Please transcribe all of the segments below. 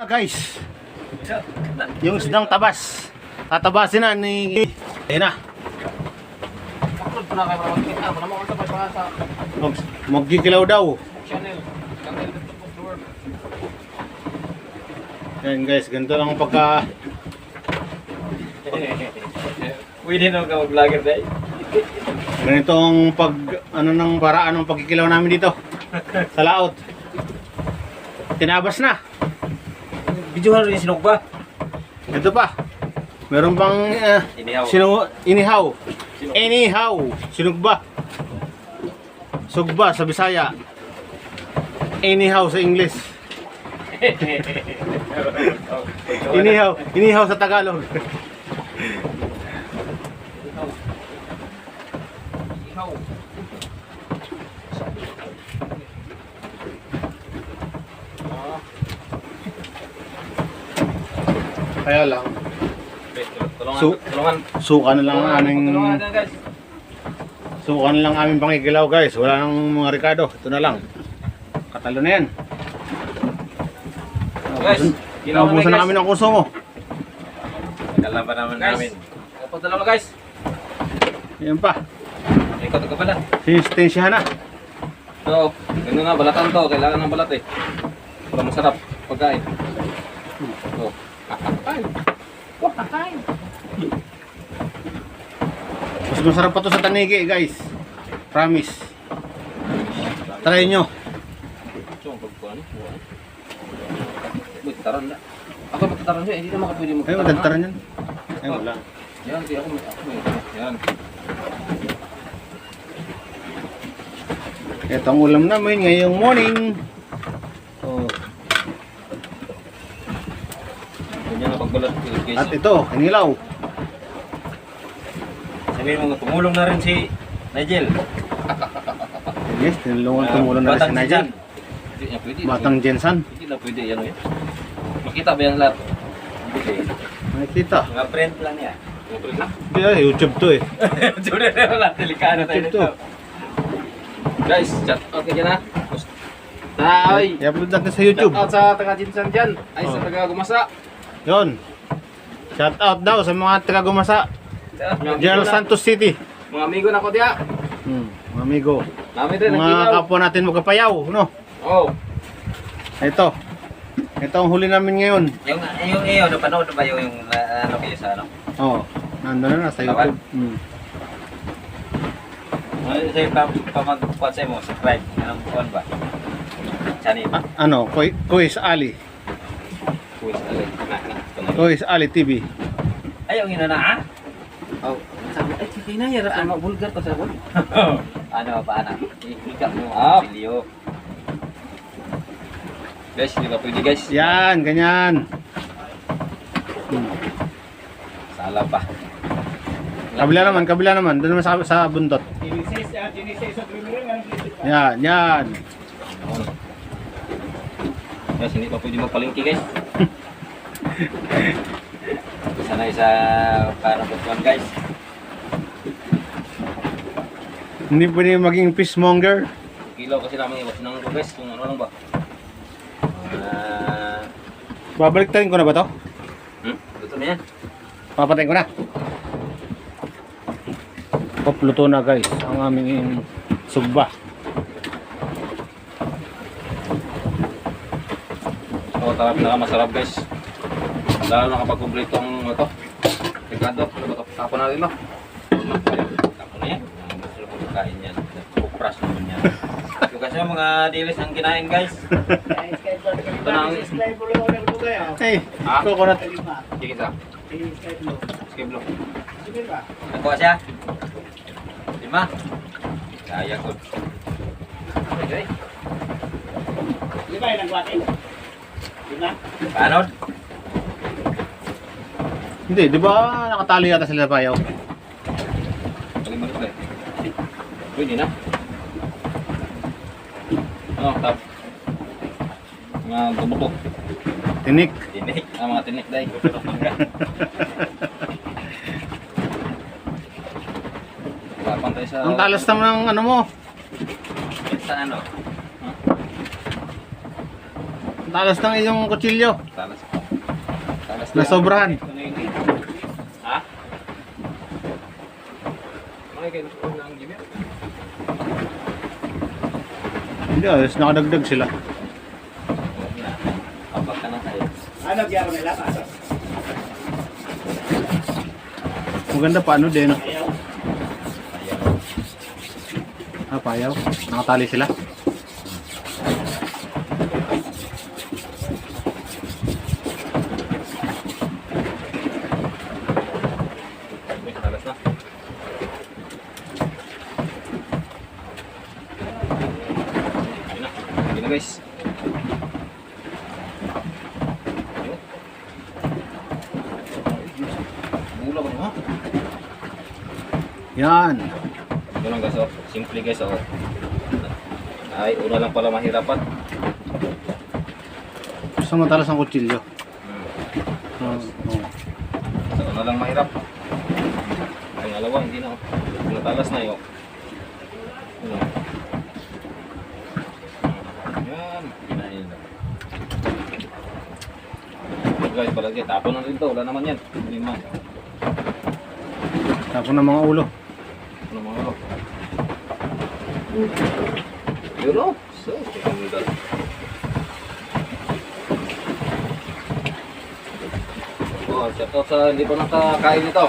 Ah, guys, yung isdang tabas. Tatabasin na ni... Ayun na. Mag magkikilaw daw. Yan guys, ganito lang ang pagka... Pwede na ka mag-vlogger dahil. Ganito ang pag... Ano ng paraan ng pagkikilaw namin dito. Sa laot. Tinabas na. Videohan rin yung sinugba. Ito pa. Meron pang... Uh, Inihaw. Sino, inihaw. Anyhow. Sinugba. Sugba sa Bisaya. Anyhow sa English. Inihaw. Inihaw sa Tagalog. Kaya lang. Tulungan. So- tulungan. Suka na lang ang aming... Tulungan na guys. Suka na lang aming pangigilaw guys. Wala nang mga Ricardo. Ito na lang. Katalo na yan. Guys, ginawa na Naubusan na guys. kami ng kusungo. Kalaban naman namin. Kapag dalawa guys. Yan pa. Ikot ka pala. Sinistensyahan na. So, ganun nga, balatan to. Kailangan ng balat eh. Para masarap pagkain. So, Mas masarap pa to sa tanigi guys. Promise. Try nyo. so, pagkuhan. Uy, taran na. Ako magtataran siya, hindi naman ka pwede Ay, magtataran. madagtaran yan. Ay, wala. Yan, di ako may ako may. Yan. Ito ang ulam namin ngayong morning. Na pagbalat guys. At ito, kinilaw. Sabihin mo, tumulong na rin si Nigel. Yes, tinulungan tumulong na rin si Nigel. Hindi pwede. Batang Jensan. Hindi na pwede, ano yan. Makita ba yung lahat? Hindi. Nakikita. Mga friend lang friend lang. Kaya YouTube to eh. Sorry na wala, delikado tayo YouTube to. nito. Guys, chat out ka dyan ha. Tay! I-upload natin sa Shout YouTube. out sa taga Jinsan dyan. Ay, sa Oh. taga Gumasa. Yon. Shout out daw sa mga taga Gumasa. General Santos City. Mga amigo na ko diya. Hmm, mga amigo. Namin din, Mga kapwa natin magkapayaw, no? Oh. Ito. Ito ang huli namin ngayon. Yung, yung, yung, napanood na ba yung, yung uh, ano kayo sa ano? Oh, nandun na sa YouTube. Hmm. Ano sa'yo pa, pa mag-quad sa'yo mo, subscribe. Anong kuhan ba? Channel. Ah, ano, Koy, Koy's Na. Tuloy. Koy's Ali TV. Ayaw nga na ah. Oh, sabi, ay, kikay na yan. Ano, vulgar to sa bol. ano, paano? Ikika mo. Ah, video. Guys, hindi ba pwede guys? Yan, ganyan. Hmm. Sala pa. Kabila naman, kabila naman. Doon naman sa, sa bundot. Yan, yan. Guys, hindi pa pwede magpalingki guys. Sana isa para butuan guys. Hindi pwede maging fishmonger. Kilaw kasi namin iwas ng guys kung ano lang ba. Ah, Babalik ko na ba to? hmm, luto na yan. Papatayin ko na. Pop, luto na guys. Ang aming sugba. Tara pinakamasarap guys. Lalo na kapag kumpleto ang ito. Ricardo, ano ba ito? Tapo na rin no? Tapo na yan. Gusto ko kain yan. Kupras naman yan. So kasi mga dilis ang kinain guys. Ito na ang... Hey, coconut. Sige sa. Skip block. Nakuha siya? Lima? Kaya ko. Okay. Lima yung nagwati. Paano? Hindi, di ba nakatali yata sila payaw? Lima rin ulit. Pwede na. Ano, tap. Mga bubuto. Tinik. Tinik. Ah, mga tinik dahil. Lapan tayo sa... Ang talas naman ng ano mo. Sa ano? Talas ng iyong kutsilyo. Talas. Talas Na sobrahan. Ha? Hindi, ayos nakadagdag sila. Kapag ka na tayo. Ano gyaro nila? Maganda pa ano din. No? Ayaw. Ah, payaw. Nakatali sila. May talas na. Ayun na. Ayun na guys. Ayun. Bula ba ha? Yan. Ito lang guys, oh. Simple guys, oh. Ay, una lang pala mahirapan. Gusto mo talas ng kutsilyo. Hmm. Oh, oh. Sa una lang mahirap. Pangalawa, hindi na, oh. Natalas na, yun. Hmm. Yan. Kinain na. Guys, palagi, tapon na rin to. Wala naman yan. Lima. Tapos ng mga ulo. Ano mga ano? Yun o. So, ganda. Oh, shout out sa hindi pa nakakain nito.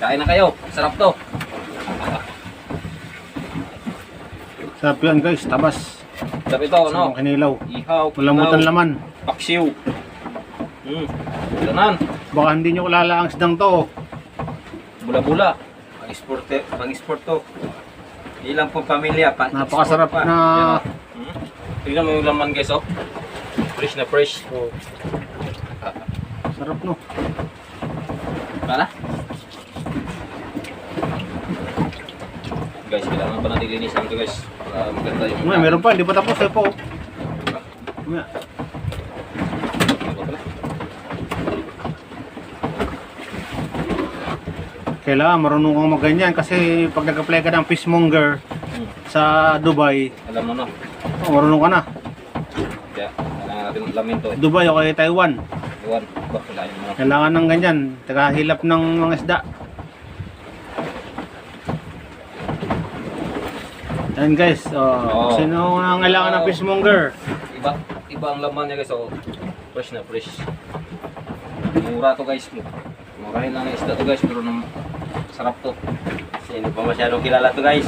Kain na kayo. Sarap to. Sarap yan guys, tabas. Sarap ito, ano? mga kinilaw. Ihaw, Malambutan kinaw, laman. Paksiw. Hmm. Ganan. Baka hindi nyo kilala ang sidang to. Oh. Bula-bula. Pang-sport, pang-sport to. Ilang pong pamilya. Pang Napakasarap pa. na- oh. Hmm? Tingnan mo yung laman guys, oh. Fresh na fresh. Sarap no. Para? Guys, kailangan pa natin linisan ito guys. Para maganda yung... May, meron pa, hindi pa tapos. Ay po. May, Kailangan marunong kang maganyan kasi pag nag-apply ka ng fishmonger sa Dubai, Alam mo no. oh, marunong ka na. Kaya, kailangan natin lamin to. Dubai o kaya Taiwan, Iwan. Ba, kailangan mo. kailangan ng ganyan. Tagahilap ng mga isda. Yan guys, oh, Oo. sino ang kailangan ng fishmonger? Iba, iba ang laman niya guys. Oh. Fresh na fresh. Mura to guys. Murahin lang ang isda to guys. Pero nam sarap to. Kasi hindi pa masyadong kilala to guys.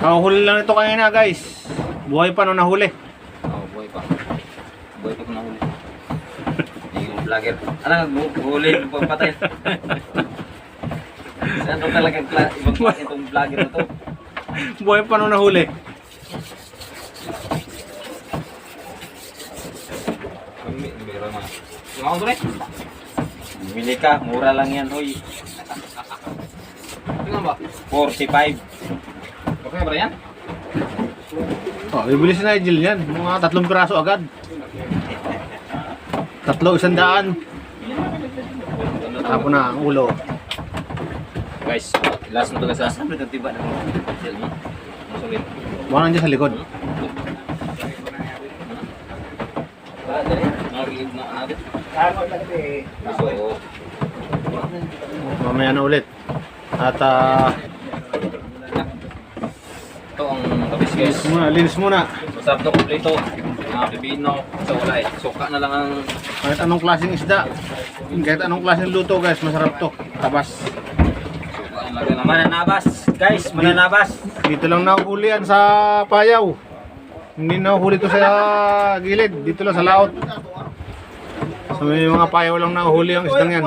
Nakahuli lang ito kanina guys. Buhay pa nung nahuli. Oh, boy pa. Boy pa ko nahuli. Yung vlogger. Ano, huli yung pagpatay. Saan to talaga ibang klase itong vlogger na to? Buhay pa nung nahuli. Bira na. Yung ako tuloy. Bumili ka, mura lang yan, hoy. Tingnan ba? 45. Okay ba yan? Oh, bibili si Nigel yan. Mga tatlong piraso agad. Tatlo, isang daan. Tapos na ang ulo. Guys, last na to guys. Saan ba tiba na mo? Masulit. Baka nandiyan sa likod. Wala dali. Narinig na lang eh. So, Mamaya na ulit. At ah, ito ang kabis guys. linis muna, linis muna. Masarap to kompleto. Mga sa walay. Suka na lang ang Kahit anong klaseng isda. Kahit anong klaseng luto guys, masarap to. Tabas. suka ang lagay naman. Mananabas. Guys, mananabas. Dito lang nahuli yan sa payaw. Hindi nahuli to sa gilid. Dito lang sa laot. May mga payaw lang nahuli ang isdang yan.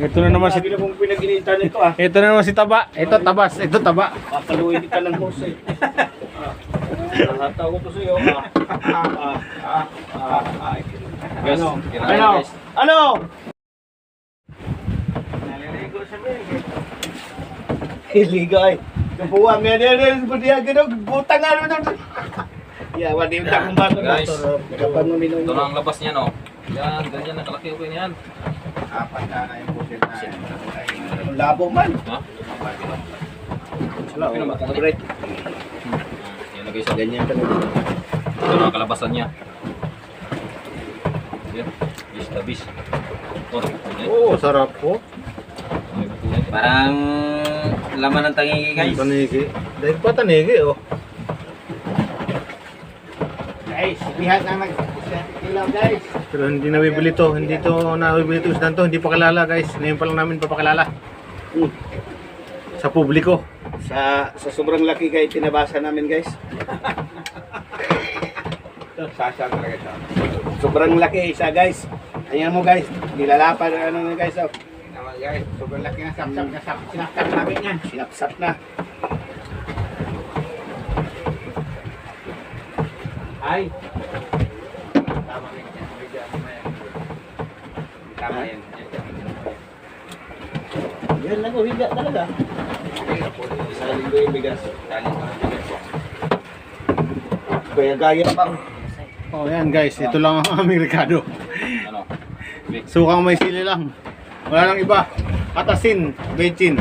Ito na naman si na ah. Ito na naman si Taba. Ito tabas. Ito taba. Papaluin ka ng hose eh. Nakataw ko to sa'yo. Ah, Ano? Ano? Ano? Naliligo siya ba eh. Iligo ay. Kabuwang nga niya rin. Buti ang gano'n. Butang nga naman. Yeah, wala yung takong bago na. Guys, Kapag uminom Ito na ang labas niya, no? Yan, ganyan, nakalaki ko yan. Apat na na yung pusin na. labo man. Ha? Ko Break. Yan lagay sa Ganyan. Ito mga kalabasan niya. Yan. Bis na bis. Oh. Oo, sarap po. Kulay. Parang laman ng tangigi guys. Tanigi. Dahil pa tanigi, oh. Guys, lihat na nag kilaw guys. Pero hindi nabibili to. Hindi to nabibili to isdan to. Hindi pa kilala, guys. Ngayon pa lang namin papakilala. Hmm. Sa publiko. Sa sa sobrang laki guys, tinabasa namin guys. Sasang talaga siya. Sobrang laki isa guys. Ayan mo guys, nilalapan ano guys. Oh. Naman guys, sobrang laki na sapsap na sap, sinapsap namin yan. Sinapsap na. Ay. Tama rin yan. Tama yan. Yan lang, higa talaga. Saling ko yung bigas. Saling ko yung bigas. Gaya-gaya pang. Oh, yan guys. Ito lang ang aming Ricardo. Ano? Sukang may sili lang. Wala nang iba. Atasin, bechin.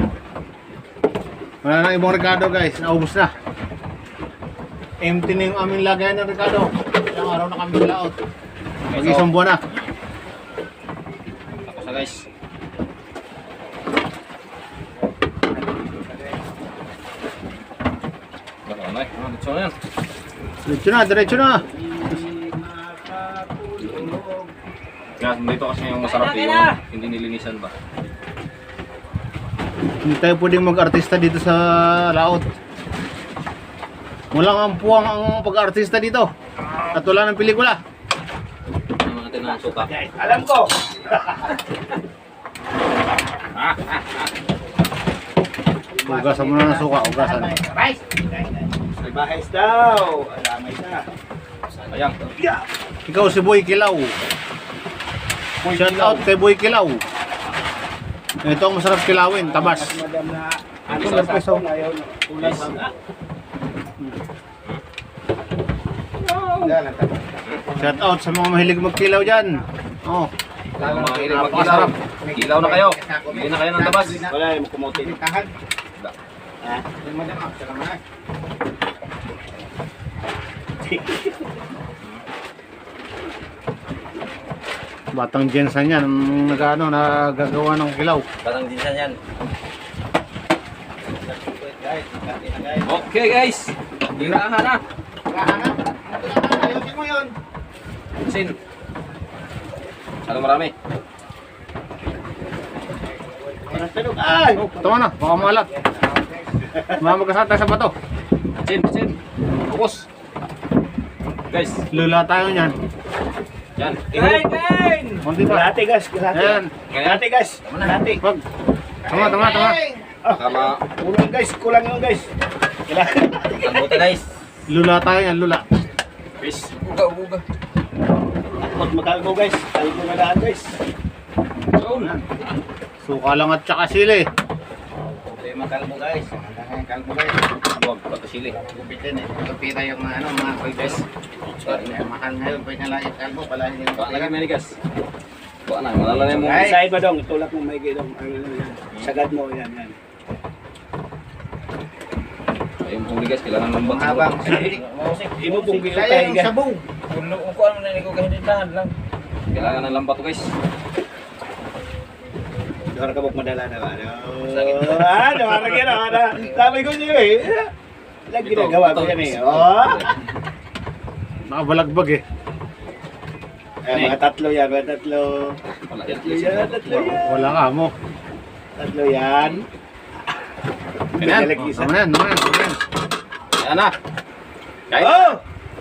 Wala nang ibang Ricardo guys. Naubos na. Empty na yung aming lagayan ng Ricardo. Ilang araw na kami laot. Mag-isang buwan na. Tapos na guys. Ano eh. Ah, dito na yan. Diretso na, diretso na. Kaya dito kasi yung masarap yung hindi nilinisan ba? Hindi tayo pwedeng mag-artista dito sa laot. Walang ampuang ang pag-artista dito. At wala ng pelikula. Guys, alam ko. Ugasan mo na ng suka, ugasan. Rice. May bahis daw. Alamay na. Sayang. Ikaw si Boy Kilaw. Shout out kay Boy Kilaw. Ito ang masarap kilawin, tabas. Madam na na peso. na. Shout out sa mga mahilig magkilaw dyan. Oh, Mga mahilig mag-ilaw. Ilaw na kayo. Bili na kayo ng tabas. Wala yung kumutin. Ha? Madam, ah, salamat. Batang Jensen yan, nagano nagagawa ng kilaw. Parang dinsan yan. Guys, na. Okay guys. Dirahan na. Kahanap. Ayusin mo yun. Sin. Masyado marami. Ay! Oh, tama na, baka malat. Mamagkasata sa bato. Sin, sin. Focus. Guys, Lula tayo niyan. Yan. Kain, kain! Kunti pa. Kalahati guys, kalahati. Ayan. Kalahati guys. Kalahati. Wag. Tama, tama, tama. Tama. Kulang guys, kulang yun guys. Kalahati. Kalbuta guys. Lula tayo yan, lula. Peace. Buga, buga. Takot makalbo guys. Kalbo na daan guys. Suka lang at saka sili. Problema kalbo guys. Kalbo guys. Huwag, patasili. Gupitin eh. Gupita yung ano, mga koy guys. Mahal ngayon, pwede na lang yung kalbo. Pala hindi Baka lagi may gas. Baka na, malala na yung mga sa iba dong, tulak mo may gidong. Ano, ano, yan. Sagad mo, yan, yan. Ayun pong bigas, kailangan ng bang Habang, Hindi mo pong tayo guys. Kung ko ano na ko kahit tahan lang. Kailangan ng lambat guys. Dora ka madala na ba? Ah, dora ka na. Ada. Sabi ko niyo eh. Lagi ginagawa ko yan eh. Oh. Nakabalagbag eh. Eh, mga tatlo yan, mga tatlo. Tatlo yan, tatlo yan. Wala ka mo. Tatlo yan. Ayan, Balik oh, isa. tama na yan, tama na yan, tama na yan. Ayan na. Kain na. Oh!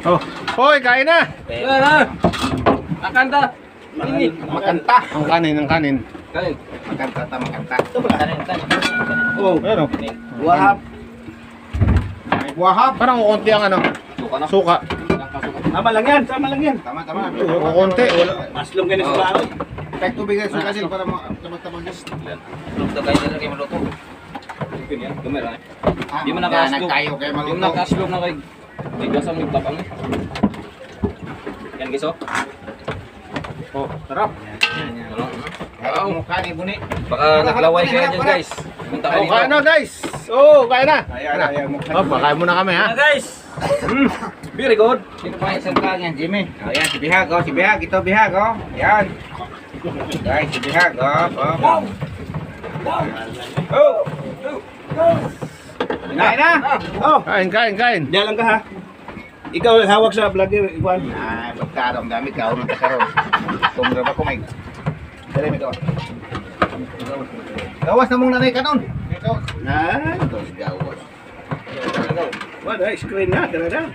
Oh, hoy, kain na! Ayan na. Makanta. Ini. Makanta. Ang kanin, ang kanin. Kain. Makanta ta, makanta. Oh, Ano? wahap. Wahap. Parang kukunti ang ano, Suka na. suka. Tama lang yan, tama lang yan. Tama, tama. Kukunti. Wala. Maslong ganun sa bahay. Kahit tubig ay sukasil para tama-tama guys. Yan. Luto kayo nila kayo maluto. Yun yan. Gamera eh. Ah, Di mo nakaslog. tayo kayo maluto. nakaslog na kay Bigasan may tapang eh. Yan guys oh. Oh, sarap. Ano? Ay, mukha ni Buni. Baka naglaway kayo dyan guys. Punta Oh, kayo kain dito. na guys. Oh, kain na. Ayan mo. Oh, pakain muna kami ha. Guys! Very good. Sino pa yung isang kang yan, Jimmy? Oh, yan, si Bihag, oh. Si Bihag, ito Bihag, oh. Yan. Guys, si Bihag, oh. Oh, oh. Kinain na. Oh, Kain, kain, kain. diyan lang ka ha. Ikaw ang hawak sa vlogger, Iwan. Ah, pagkarom gamit ka, unang karon. Kung ba ko may. Dali mi ko. Gawas na mong nanay ka nun. Nah, dos gawas. Wala, screen na, talaga.